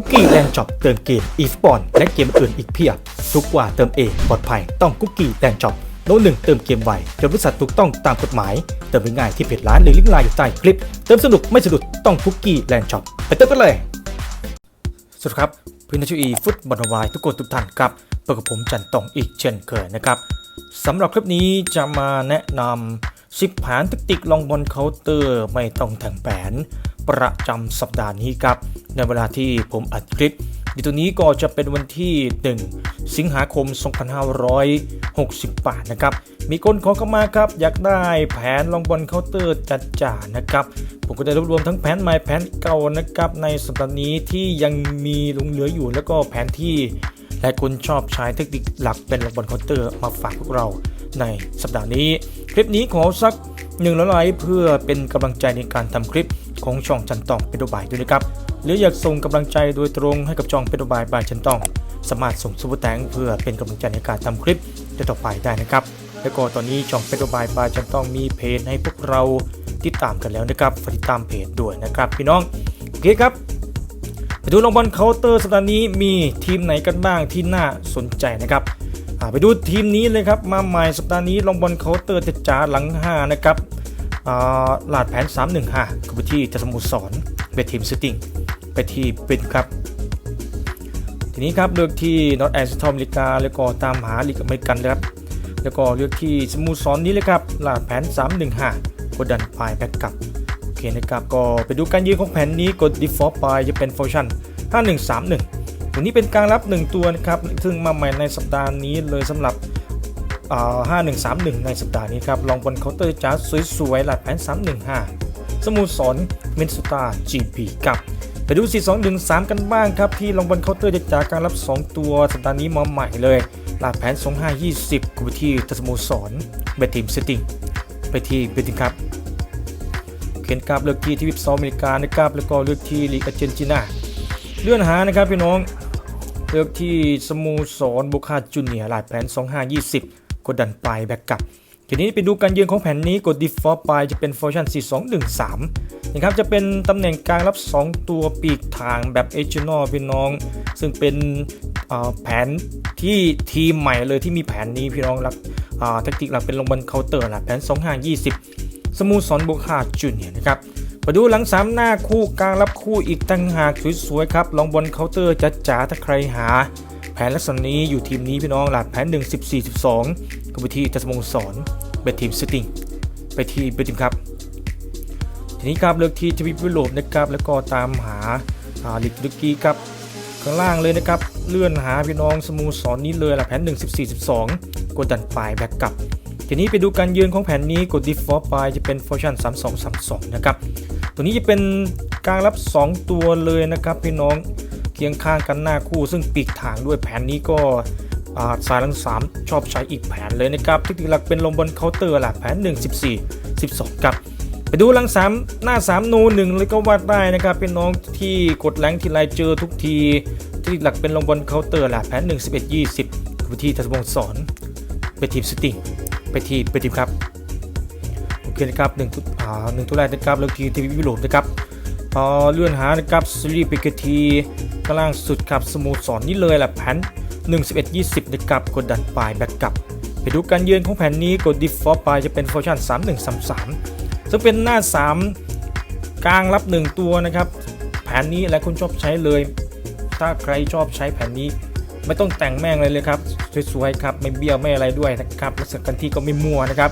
คุกกี้แลนด์ช็อปเติมเกมอีฟบอลและเกมอื่นอีกเพียบ ทุกกว่าเติมเองปลอดภัยต้องคุกกี้แลนด์ช็อปโน้ตหนึ่งเติมเกมไวจนบริษัทถูกต้องตามกฎหมาย เติมง่ายที่เพจร้านหรือลิงก์ไลน์อยู่ใต้คลิป เติมสนุกไม่สะดุดต้องคุกกี้แลนด์ช็อปไปเติมกันเลย สวัสดีครับพื่นนักชีฟุตบอลวายทุกคนทุกท่านครับเปิดกับผมจันตองอีกเช่นเคยนะครับสำหรับคลิปนี้จะมาแนะนำ10แผนแทคติกลองบอลเคาน์เตอร์ไม่ต้องแต่งแผน ประจำสัปดาห์นี้ครับ ในเวลาที่ผมอัดคลิปในตัวนี้ก็จะเป็นวันที่ 1 สิงหาคม 2568 นะครับ มีคนขอเข้ามาครับ อยากได้แผนลองบอลเคาน์เตอร์จัดจ่านะครับ ผมก็ได้รวบรวมทั้งแผนใหม่แผนเก่านะครับ ในสัปดาห์นี้ที่ยังมีลงเหลืออยู่ แล้วก็แผนที่หลายคนชอบใช้เทคนิคหลักเป็นลองบอลเคาน์เตอร์มาฝากพวกเรา ในสัปดาห์นี้ คลิปนี้ขอสักหนึ่งละไลค์เพื่อเป็นกำลังใจในการทำคลิปของช่องจันตองเป็นตัวบายด้วยนะครับ หรืออยากส่งกำลังใจโดยตรงให้กับช่องเป็นตัวบายบายจันตอง สามารถส่งซูเปอร์แตงเพื่อเป็นกำลังใจในการทำคลิปต่อไปได้นะครับ แล้วก็ตอนนี้ช่องเป็นตัวบายบายจันตองมีเพจให้พวกเราติดตามกันแล้วนะครับฝากติดตามเพจด้วยนะครับพี่น้องโอเคครับไปดูลงบอลเคาน์เตอร์สัปดาห์นี้มีทีมไหนกันบ้างที่น่าสนใจนะครับ ไปดูทีมนี้เลยครับ มาใหม่สัปดาห์นี้ลงบอลเคาน์เตอร์จจ๋าหลัง5นะครับอ่าลาดแผน 315กับไปที่จัสมุทรสอนไปทีมซิติ้งไปที่เป็นครับ ทีนี้ครับเลือกที่นอตแอนด์สตอมอเมริกาแล้วก็ตามหาลีกอเมริกันนะครับ แล้วก็เลือกที่สมุทรสอนนี้เลยครับลาดแผน 315กดดันปลายแบ็กกลับโอเคนะครับก็ไปดูการยืนของแผนนี้กด default ไปจะเป็นฟังก์ชัน5131 วนี้เป็นการรับ 1 ตัวนะครับซึ่งมาใหม่ในสัปดาห์นี้เลยสำหรับ5131 ในสัปดาห์นี้ครับลองบนเคาน์เตอร์จ้าสวยๆหลัดแผน 315 สมุทรสอนเมนสตา GP กับไปดู 4213 กันบ้างครับ ที่ลองบนเคาน์เตอร์จะจากการรับ 2 ตัว สัปดาห์นี้มาใหม่เลย หลัดแผน 2520กูไปที่ทัสโมสรเบทีมเซตติ้งไปที่เบทีมครับ เขียนกราฟเลือกที่ที่วิบซออเมริกานะครับแล้วก็เลือกที่ลีกอาร์เจนตินาเลื่อนหานะครับพี่น้อง เลือกที่สโมูสรบุคาจูเนียร์ลายแผน 2520 กดดันปลายแบ็กกลับทีนี้ไปดูการยืนของแผนนี้กด default ไปจะเป็น function 4213 นะครับจะเป็นตำแหน่งกลางรับ 2 ตัวปีกทางแบบ e g i o n a l พี่น้อง ซึ่งเป็นแผนที่ทีมใหม่เลยที่มีแผนนี้พี่น้องรับแทคติกหลักเป็นลงบนเคาน์เตอร์หลักแผน 2520 สมูสรบุคาจูเนียนะครับ มาดูหลังสามหน้าคู่กลางรับคู่อีกตั้งหากสวยๆครับลองบนเคาน์เตอร์จัดจ๋าถ้าใครหา แผนลักษณะนี้อยู่ทีมนี้พี่น้องหลักแผน 1 14 12ก็ไปที่ทัสโมสรเบทีมสติ้งไปที่เบทีมครับ ทีนี้ครับเลือกที่ทวีปยุโรปนะครับแล้วก็ตามหาอ่าลิกตุกีครับข้างล่างเลยนะครับเลื่อนหาพี่น้องสโมูสรนนี้เลยหลักแผน 1 14 12 กดดันปลายแบ็กกลับทีนี้ไปดูการยืนของแผนนี้กด default ไปจะเป็น function 3232 นะครับ ตัวนี้จะเป็นการรับ 2 ตัวเลยนะครับพี่น้องเคียงข้างกันหน้าคู่ ซึ่งปีกทางด้วยแผนนี้ก็สายลัง3ชอบใช้อีกแผนเลยนะครับที่หลักเป็นลงบนเคาน์เตอร์หลักแผน 1 14 12ครับไปดูลัง3หน้า3โนหนึ่งเลยก็วาดได้นะครับพี่น้องที่กดแรงทีไรเจอทุกทีที่หลักเป็นลงบนเคาน์เตอร์หลักแผน1 11 20กับที่ทัศวงศ์สอนไปทีมสติงไปทีไปทีมครับ เคนะครับหนึ่งทุอ่าหนึ่งตัวแรกนะครับเลือกทีทีวียุโรปนะครับพอเลื่อนหานะครับซีรีส์ปิกทีข้างล่างสุดครับสโมูทสอนนี่เลยแหละแผน1 11 20นะครับกดดันปลายแบ็กกลับไปดูการเยือนของแผนนี้กด default ไปจะเป็นฟังก์ชั่น3133ซึ่งเป็นหน้า 3 กลางรับ 1 ตัวนะครับ แผนนี้หลายคนชอบใช้เลย ถ้าใครชอบใช้แผนนี้ไม่ต้องแต่งแม่งเลยเลยครับสวยๆครับไม่เบี้ยวไม่อะไรด้วยนะครับลักษณะกันที่ก็ไม่มัวนะครับ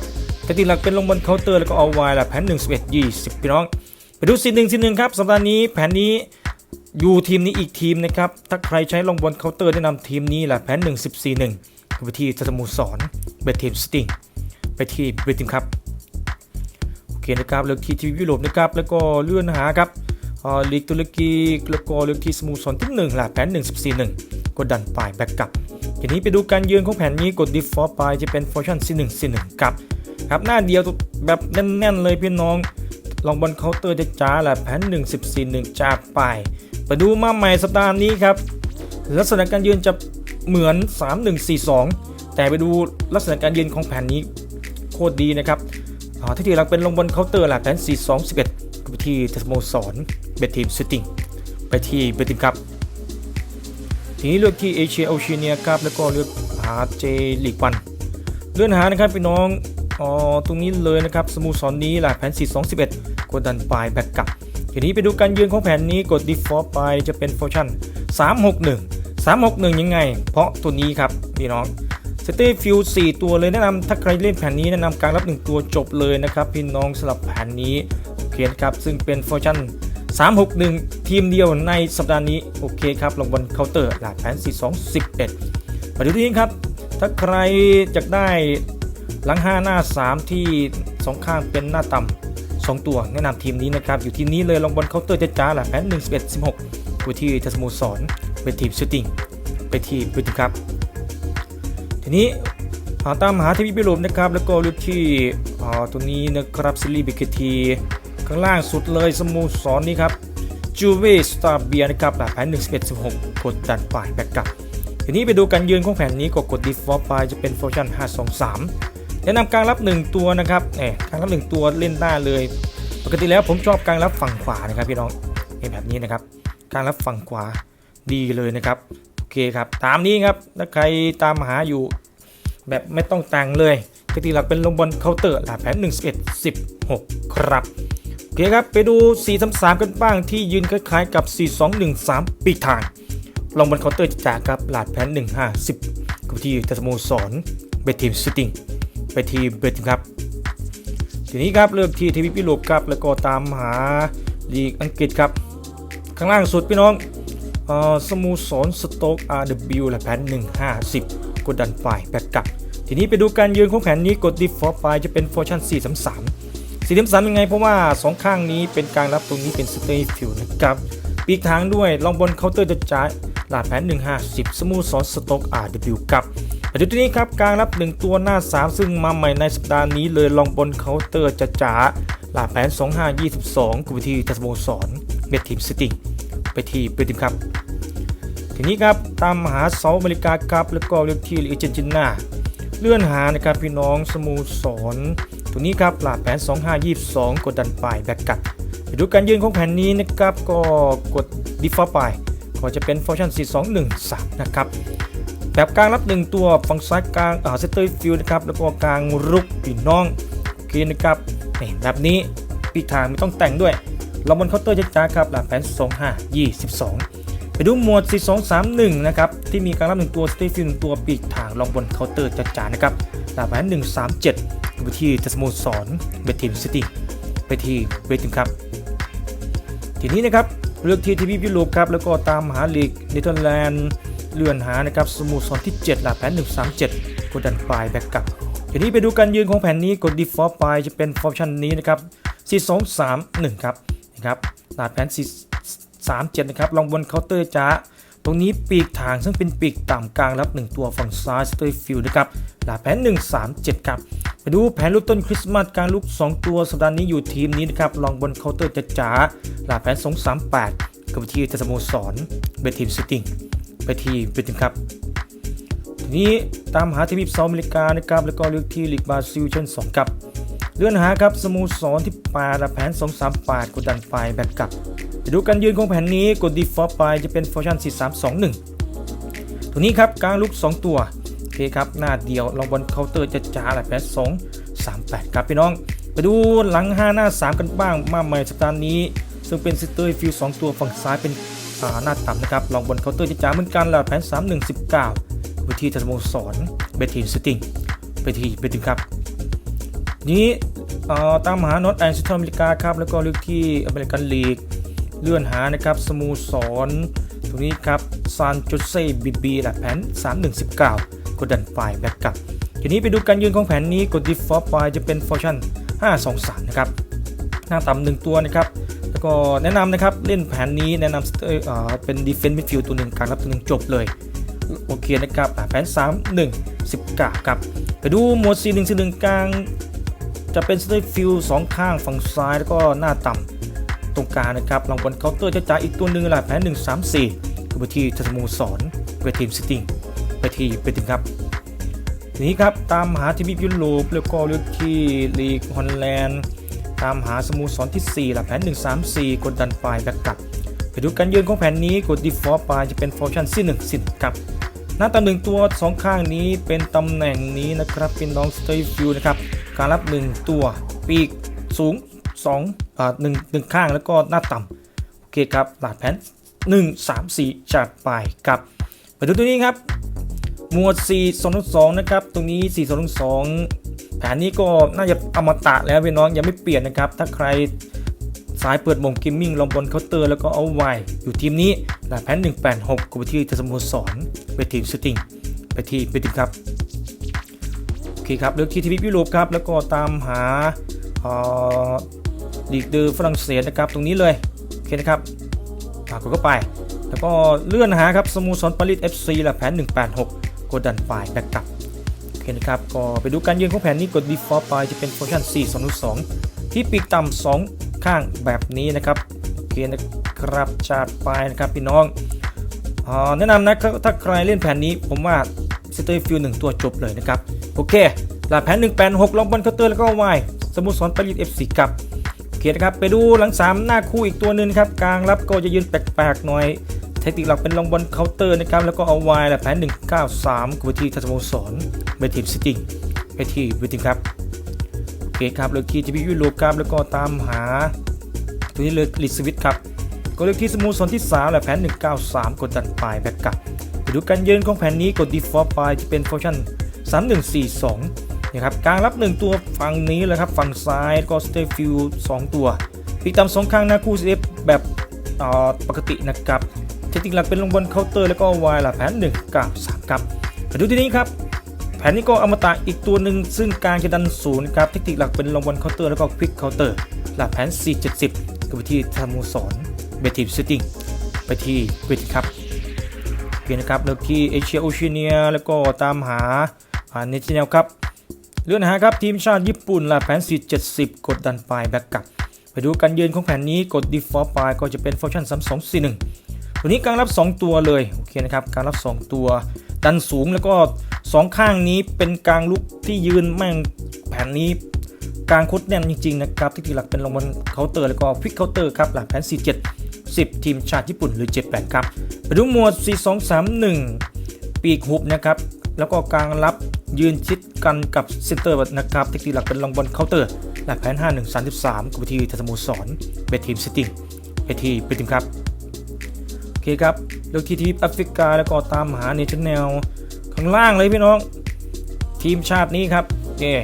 กติหลักเป็นลงบนเคาน์เตอร์แล้วก็เอาไว้ละแผน1 11 20พี่น้อง ไปดูสีหนึ่งสีหนึ่งครับสัปดาห์นี้แผนนี้อยู่ทีมนี้อีกทีมนะครับ ถ้าใครใช้ลงบนเคาน์เตอร์แนะนำทีมนี้แหละแผน 1 14 1ไปที่สโมุสรเบททีมสติงไปที่เบทีมครับโอเคนะครับเลือกที่ทีมยุโรปนะครับแล้วก็เลื่อนหาครับอ่าลีกตุรกีแล้วก็เลือกที่สโมุสรที่1แหละแผน 1 14 1กดดันปลายแบ็กกลับทีนี้ไปดูการยืนของแผนนี้กด default ไปจะเป็น function C1 C1 ครับ ครับหน้าเดียวแบบแน่นๆเลยพี่น้อง ลองบนเคาน์เตอร์จะจ้าแหละแผน1 14 1 จากไป ไปดูมาใหม่สัปดาห์นี้ครับลักษณะการยืนจะเหมือน 3142 แต่ไปดูลักษณะการยืนของแผนนี้โคตรดีนะครับอ่าที่ทีหลักเป็นลงบนเคาน์เตอร์หละแผน 4211ก็ไปที่เทสโมสอนเบทีมซิตติ้งไปที่เบทีมครับทีนี้เลือกที่เอเชียโอเชียเนียครับแล้วก็เลือกหาเจลีกวันเลื่อนหานะครับพี่น้อง อ๋อตรงนี้เลยนะครับสโมูสรนี้หลักแผน 421 กดดันปลายแบ็กกลับทีนี้ไปดูการยืนของแผนนี้กด default ไปจะเป็นฟังก์ชัน361 361 ยังไง เพราะตัวนี้ครับพี่น้องสเตฟิล4ตัวเลยแนะนำถ้าใครเล่นแผนนี้แนะนำการรับ 1 ตัวจบเลยนะครับพี่น้องสำหรับแผนนี้โอเคนครับซึ่งเป็นฟังก์ชัน 361 ทีมเดียวในสัปดาห์นี้โอเคครับลงบนเคาน์เตอร์หลักแผน 4211มาดูที่นี้ครับ ถ้าใครอยากได้ หลัง 5 หน้า 3 ที่สองข้างเป็นหน้าต่ำ2ตัวแนะนำทีมนี้นะครับ อยู่ทีมนี้เลยลงบนเคาน์เตอร์จะจ้าหลักแผน1 11 16ตัวที่ทัสโมสรเป็นทีมชูตติ้งไปทีมไปทีมครับ ทีนี้หาตามหาทีวีพิโรมนะครับ แล้วก็เลือกที่อ่าตัวนี้นะครับซิลีบิคทีข้างล่างสุดเลยสโมสรนี้ครับจูเวสตาเบียนะครับหลักแผน1 11 16 กดดันฝ่ายแบ็กกลับทีนี้ไปดูการยืนของแผนนี้ก็กด default ไปจะเป็นฟังก์ชัน523 แนะนำกลารรับ 1 ตัวนะครับแหมกลารรับ 1 ตัวเล่นได้เลย ปกติแล้วผมชอบกลารรับฝั่งขวานะครับพี่น้องเป็นแบบนี้นะครับกลารรับฝั่งขวาดีเลยนะครับโอเคครับตามนี้ครับถ้าใครตามหาอยู่แบบไม่ต้องแต่งเลยปกติหลักเป็นลงบนเคาน์เตอร์หลักแผน1 1 16 ครับโอเคครับไปดู 433 กันบ้างที่ยืนคล้ายๆกับ 4213 ปีกทางลงบนเคาน์เตอร์จากครับหลาดแพน1 5 10กับที่ทัสโมสรเบทีมสติง ไปทีมเบทีมครับ ทีนี้ครับเลือกที่ทีวีพิโลกครับแล้วก็ตามหาลีกอังกฤษครับ ข้างล่างสุดพี่น้องอ่อสโมูสรสโต๊ก RW หลาดแพน1 5 10กดดันฝ่ายแบ็กกลับ ทีนี้ไปดูการยืนของแผนนี้กด default ไปจะเป็นฟังก์ชั่น433 4 3 3ยังไงเพราะว่า 2 ข้างนี้เป็นกลารรับตรงนี้เป็นสเตย์ฟิวนะครับปีกทางด้วยลองบนเคาน์เตอร์จะจ่ายหลาดแผน 150 สมูทซอสสต็อก RW กับ มาดูตัวนี้ครับการรับ 1 ตัวหน้า 3 ซึ่งมาใหม่ในสัปดาห์นี้เลยลองบนเคาน์เตอร์จะจ่าหลาแผน 2522กับที่ทัสโมสรเบททีมสติงไปที่เบททีมครับ ทีนี้ครับตามหาเซาอเมริกาครับแล้วก็เลือกที่อาร์เจนตินาเลื่อนหานะครับพี่น้องสโมูสรตัวนี้ครับหลาแผน 2522 กดดันปลายแบกกัดไปดูการยืนของแผ่นนี้นะครับก็กด default ไปก็จะเป็นฟังก์ชั่น 4213 นะครับ แบบกลางรับ 1 ตัวฝั่งซ้ายกลางเซตเตอร์ฟิลนะครับแล้วก็กลางรุกพี่น้องโอเคนะครับนี่แบบนี้ปีกทางไม่ต้องแต่งด้วย เราบนเคาน์เตอร์จะจ้าครับหลักแผน2522ไปดูหมวด 4231 นะครับ ที่มีการรับ 1 ตัวสเตฟิล1ตัวปีกทางลองบนเคาน์เตอร์จะจ้านะครับหลักแผน137ไปที่ทัสโมสรเบทีมซิตี้ไปที่เบทีมครับ ทีนี้นะครับ เลือกที่ทีวียุโรปครับ แล้วก็ตามหาลีกเนเธอร์แลนด์ เลื่อนหานะครับสมูสรที่7หลักแผน 137กดดันปลายแบ็กกลับทีนี้ไปดูการยืนของแผนนี้กด default ไปจะเป็นฟังก์ชันนี้นะครับ4231ครับนะครับหลักแผน437นะครับลองบนเคาน์เตอร์จ้าตรงนี้ปีกทางซึ่งเป็นปีกต่ำกลางรับ 1 ตัวฝั่งซ้ายสเตอร์ฟิลนะครับหลักแผน 137 ครับไปดูแผนลูกต้นคริสต์มาสการลูก 2 ตัวสัปดาห์นี้อยู่ทีมนี้นะครับลองบนเคาน์เตอร์จะจ๋าหลาแผน 238กับที่ทัสโมสรเบทีมซิติ้ง ไปที่เบทีมครับทีนี้ตามหาทีวีเซาท์อเมริกานะครับแล้วก็เลือกที่ลีกบราซิลชั้น2ครับเลื่อนหาครับสโมูสรที่8หลักแผน 238กดดันไฟแบ็กกลับไปดูการยืนของแผนนี้กด default ไปจะเป็นฟังก์ชัน4321 ตัวนี้ครับกลางลูก2 ตัวโอเคครับหน้าเดียวลองบนเคาน์เตอร์จะจ้าหลักแผน2 38ครับพี่น้อง ไปดูหลัง 5 หน้า 3 กันบ้างมาใหม่สัปดาห์นี้ ซึ่งเป็นซิสเตอร์ฟิล2ตัวฝั่งซ้ายเป็น หน้าต่ำนะครับลองบนเคาน์เตอร์จะจ้าเหมือนกันหลักแผน 3119ไปที่ทัสโมสรเบทีสติงไปที่เบทีครับ นี้ตามหานอตแอนด์ซิตอเมริกาครับ แล้วก็เลือกที่อเมริกันลีกเลื่อนหานะครับสโมูสรตรงนี้ครับซานโจเซ่บีบีหลักแผน 3119 กดดันไฟล์แบ็กกลับทีนี้ไปดูการยืนของแผนนี้กด default ไปจะเป็นฟังก์ชั่น523 นะครับ หน้าต่ำหนึ่งตัวนะครับ ก็แนะนำนะครับ เล่นแผนนี้แนะนำเอ่อเป็น defense midfield ตัวหนึ่งกลางรับตัวหนึ่งจบเลย โอเคนะครับอะแผน 3 1 19ครับ ไปดูหมวด 4 1 4 1กลาง จะเป็นสเตอร์ฟิลสองข้างฝั่งซ้ายแล้วก็หน้าต่ำตรงกลางนะครับลองบนเคาน์เตอร์จะจ่ายอีกตัวหนึ่งหลักแผน 1 3 4คือไปที่ทัสมูสอนไปทีมซิตี้ไปทีไปทีมครับทีนี้ครับตามหาทีมยุโรปแล้วก็เลือกที่ลีกฮอลแลนด์ ตามหาสโมูสรที่ 4 หลักแผน 1 3 4 กดดันไฟล์แบ็กกลับไปดูการยืนของแผนนี้กด default ไปจะเป็น function ที่1สิครับหน้าตาหนึ่งตัวสองข้างนี้เป็นตำแหน่งนี้นะครับเป็นน้อง stay view นะครับการรับ 1 ตัวปีกสูง2อ่าหนึ่งหนึ่งข้างแล้วก็หน้าต่ำโอเคครับหลาดแผน 1 3 4จัดไปครับไปดูตัวนี้ครับหมวด 4 2 2 นะครับ ตรงนี้ 4 2 2 แผนนี้ก็น่าจะอมตะแล้วพี่น้องยังไม่เปลี่ยนนะครับ ถ้าใครสายเปิดบ่งกิมมิ่งลงบนเคาน์เตอร์แล้วก็เอาไว้อยู่ทีมนี้หลาดแผน186กดไปที่สโมสรไปทีมสติงไปที่ไปทีมครับโอเคครับเลือกที่ทีวียุโรปครับแล้วก็ตามหาอ่อลีกเดอร์ฝรั่งเศสนะครับตรงนี้เลยโอเคนะครับอ่ากดเข้าไป แล้วก็เลื่อนหาครับสโมสรปารีส FC และแผน 186 กดดันไฟล์แบ็กกลับ เคนะครับก็ไปดูการยืนของแผนนี้กด default ไปจะเป็น function 4 2 2ที่ปีกต่ำ2ข้างแบบนี้นะครับโอเคนะครับจัดไปนะครับพี่น้องอ่าแนะนำนะครับถ้าใครเล่นแผนนี้ผมว่าสเตอร์ฟิลหนึ่งตัวจบเลยนะครับ โอเคหลักแผน 186 ลองบอลเคาน์เตอร์แล้วก็วายสมุทรสอนปารีส FC กับโอเคนะครับไปดูหลัง 3 หน้าคู่อีกตัวหนึ่งครับกลางรับก็จะยืนแปลกๆหน่อย ทคนิคหลักเป็นลองบอลเคาน์เตอร์นะครับแล้วก็เอาวายหลักแผน 193กับทีทัสโมสรเบทีมซิตี้ไปที่เบทีครับโอเคครับเลือกที่จีบียุโรปครับแล้วก็ตามหาตัวนี้เลยลิสวิตครับก็เลือกที่สโมุทรสอนที่3แหละแผน 193 กดดันปลายแบ็กกลับไปดูการยืนของแผนนี้กด default ไปจะเป็นฟังก์ชัน3142นะครับกลางรับ 1 ตัวฝั่งนี้เลยครับฝั่งซ้ายก็ stay view 2ตัวปีกตามสองข้างหน้าคู่ CF แบบปกตินะครับ เทคนิคหลักเป็นลงบนเคาน์เตอร์แล้วก็วายลักแผน1กับ3ครับไปดูที่นี้ครับแผนนี้ก็อมตะอีกตัวหนึ่งซึ่งการจะดันศูนย์ครับเทคนิคหลักเป็นลงบนเคาน์เตอร์แล้วก็ควิกเคาน์เตอร์หลักแผน 470กับวิธีสโมสรเบทีมซิติ้งไปที่เวทีครับโอเคนะครับเลือกที่เอเชียโอเชียเนียแล้วก็ตามหาอ่าเนจิเนลครับเลื่อนหาครับทีมชาติญี่ปุ่นละแผน 470 กดดันไปแบ็กกลับ ไปดูการเยือนของแผนนี้กด default ไปก็จะเป็นฟังก์ชัน3241 ตัวนี้กลางรับ 2 ตัวเลยโอเคนะครับกลางรับ 2 ตัว ดันสูงแล้วก็ 2 ข้างนี้เป็นกลางลุกที่ยืนแม่งแผนนี้กลางคตรแน่นจริงๆนะครับที่หลักเป็นลงบนเคาน์เตอร์แล้วก็พลิกเคาน์เตอร์ครับหลักแผน 47 10 ทีมชาติญี่ปุ่นหรือ 78 ครับไปดูหมวด 4231 ปีกหุบนะครับแล้วก็กลางรับยืนชิดกันกับเซนเตอร์นะครับเทคนิคหลักเป็นลองบอลเคาน์เตอร์และแผน 5133กับวิธีทัสโมสรเบทีมซิติ้งเบทีเป็นทีมครับ เคครับเลือกที่ทีมแอฟริกาแล้วก็ตามหาเนชั่นแนลข้างล่างเลยพี่น้อง ทีมชาตินี้ครับเย่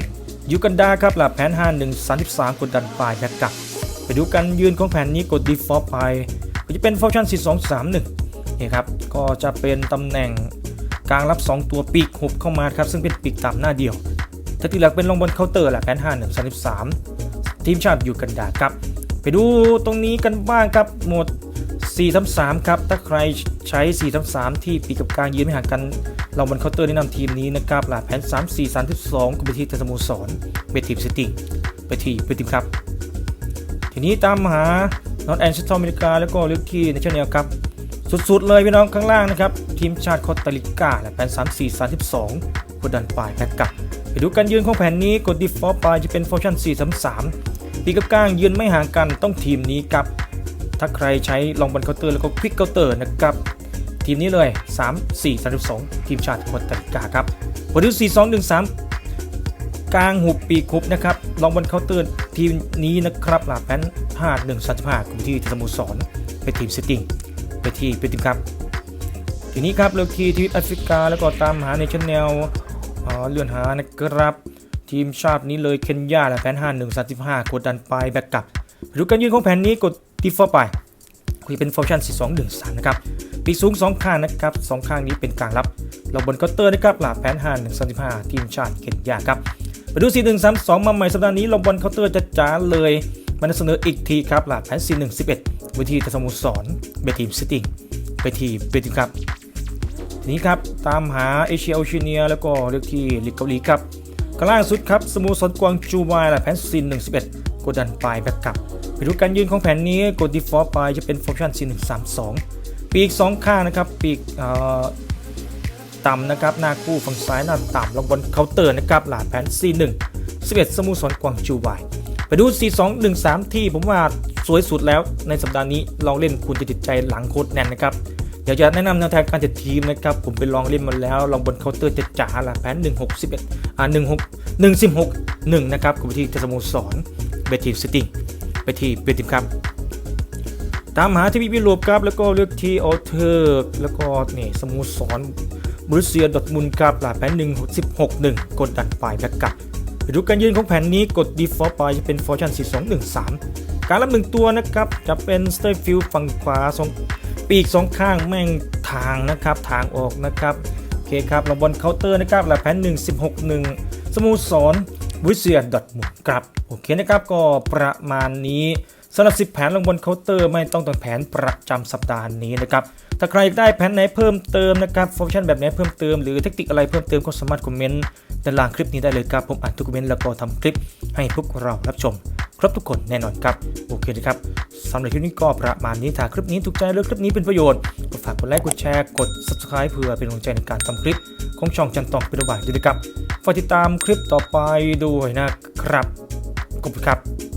ยูกันดาครับหลับแผน 5133 กดดันปลายแบ็กกลับ ไปดูกันยืนของแผนนี้กด default ไปก็จะเป็นฟังก์ชัน4231นี่ครับก็จะเป็นตำแหน่งกลางรับ 2 ตัวปีกหุบเข้ามาครับ ซึ่งเป็นปีกต่ำหน้าเดียวถ้าที่หลักเป็นลงบนเคาน์เตอร์แหละแผน 5133 ทีมชาติยูกันดาครับ ไปดูตรงนี้กันบ้างครับหมด 4-3-3 ครับ ถ้าใครใช้ 4-3-3 ที่ปีกกับกลางยืนไม่ห่างกัน เราบนเคาน์เตอร์แนะนำทีมนี้นะครับหลักแผน 3-4-32กับไปที่สโมสรเบทีมซิตี้ไปที่เบทีมครับ ทีนี้ตามหานอตแอนด์เซนทรัลอเมริกา แล้วก็ลือกที่ในเชแนลครับ สุดๆ เลยพี่น้องข้างล่างนะครับ ทีมชาติคสตาริกาและแผน 3 4 3 2กดดันปลายแพ็กกับไปดูการยืนของแผนนี้กด default ไปจะเป็นฟังก์ชั่น4 3 3ปีกับกลางยืนไม่ห่างกันต้องทีมนี้ครับ ถ้าใครใช้ลองบอลเคาน์เตอร์แล้วก็ควิกเคาน์เตอร์นะครับทีมนี้เลย 3 4 3 2 ทีมชาติโคสตาริกาครับไปดู4 2 1 3 กลางหุบปีกหุบนะครับลองบนเคาน์เตอร์ทีมนี้นะครับหลาแพน5 1 3 5กลุ่มที่สโมสรไปทีมเซตติ้งไปที่เป็นทีมครับ ทีนี้ครับเลือกที่ทวีปแอฟริกาแล้วก็ตามหาในชแนลเลื่อนหานะครับทีมชาตินี้เลยเคนยาและแผน 5 1 3 5กดดันไปแบกกลับไปดูการยืนของแผนนี้กด default ไปคุยเป็นฟังก์ชัน4 2 1 3นะครับปีสูง2ข้างนะครับสองข้างนี้เป็นกลางรับเราบนเคาน์เตอร์นะครับหลาแผน5 1 3 5ทีมชาติเคนยาครับไปดู4 1 3 2มาใหม่สัปดาห์นี้เราบอลเคาน์เตอร์จะจ๋าเลยมานเสนออีกทีครับหลาแผน4 1 11วิธีทัสโมสรเบทีมซิตี้ไปทีเบทีมครับทีนี้ครับตามหาเอเชียโอเชียเนียแล้วก็เลือกที่ลีกเกาหลีครับข้างล่างสุดครับสโมสรกวางจูวายและแผนซิน111กดดันปลายแบ็กกลับ ไปดูการยืนของแผนนี้กด default ไปจะเป็นฟังก์ชัน4132 ปีก 2 ข้างนะครับ ปีกเอ่อต่ำนะครับ หน้าคู่ฝั่งซ้ายหน้าต่ำลงบนเคาน์เตอร์นะครับ หลาดแผน C1 11สโมสรกวางจูวายไปดู4213 ที่ผมว่าสวยสุดแล้วในสัปดาห์นี้ลองเล่นคุณจะติดใจหลังโคตรแน่นนะครับเดี๋ยวจะแนะนำแนวทางการจัดทีมนะครับ ผมไปลองเล่นมาแล้ว ลองบนเคาน์เตอร์จะจ๋าละแผน1 6 1อ่า16 116 1 นะครับกดไปที่สโมสรเบทีมซิตี้ ไปที่เบทีมครับ ตามหาที่มีวิโรบครับ แล้วก็เลือกที่ออเทอร์แล้วก็นี่สโมสรบรูเซียดอทมุนครับหลาแผน1 16 1กหนึ่งกดดันไปแล้วกับดูการยืนของแผนนี้กด default ไปจะเป็น fortune 4213การรับหนึ่งตัวนะครับ จะเป็นสเตอร์ฟิลฝั่งขวาสองปีกสองข้างแม่งทางนะครับ ทางออกนะครับ โอเคครับลงบนเคาน์เตอร์นะครับหลักแผน1 16 1สโมสร วิเซียดอทมุกครับโอเคนะครับก็ประมาณนี้สำหรับ 10 แผนลงบนเคาน์เตอร์ไม่ต้องตัดแผนประจำสัปดาห์นี้นะครับถ้าใครได้แผนไหนเพิ่มเติมนะครับฟังก์ชันแบบไหนเพิ่มเติมหรือเทคนิคอะไรเพิ่มเติมก็สามารถคอมเมนต์ด้านล่างคลิปนี้ได้เลยครับผมอ่านทุกคอมเมนต์แล้วก็ทำคลิปให้พวกเรารับชม ครบทุกคนแน่นอนครับ โอเคนะครับสำหรับคลิปนี้ก็ประมาณนี้ถ้าคลิปนี้ถูกใจหรือคลิปนี้เป็นประโยชน์ก็ฝากกดไลค์กดแชร์กด subscribe เพื่อเป็นกำลังใจในการทำคลิป ของช่องจันตองเป็นระบายด้วยนะครับฝากติดตามคลิปต่อไปด้วยนะครับขอบคุณครับ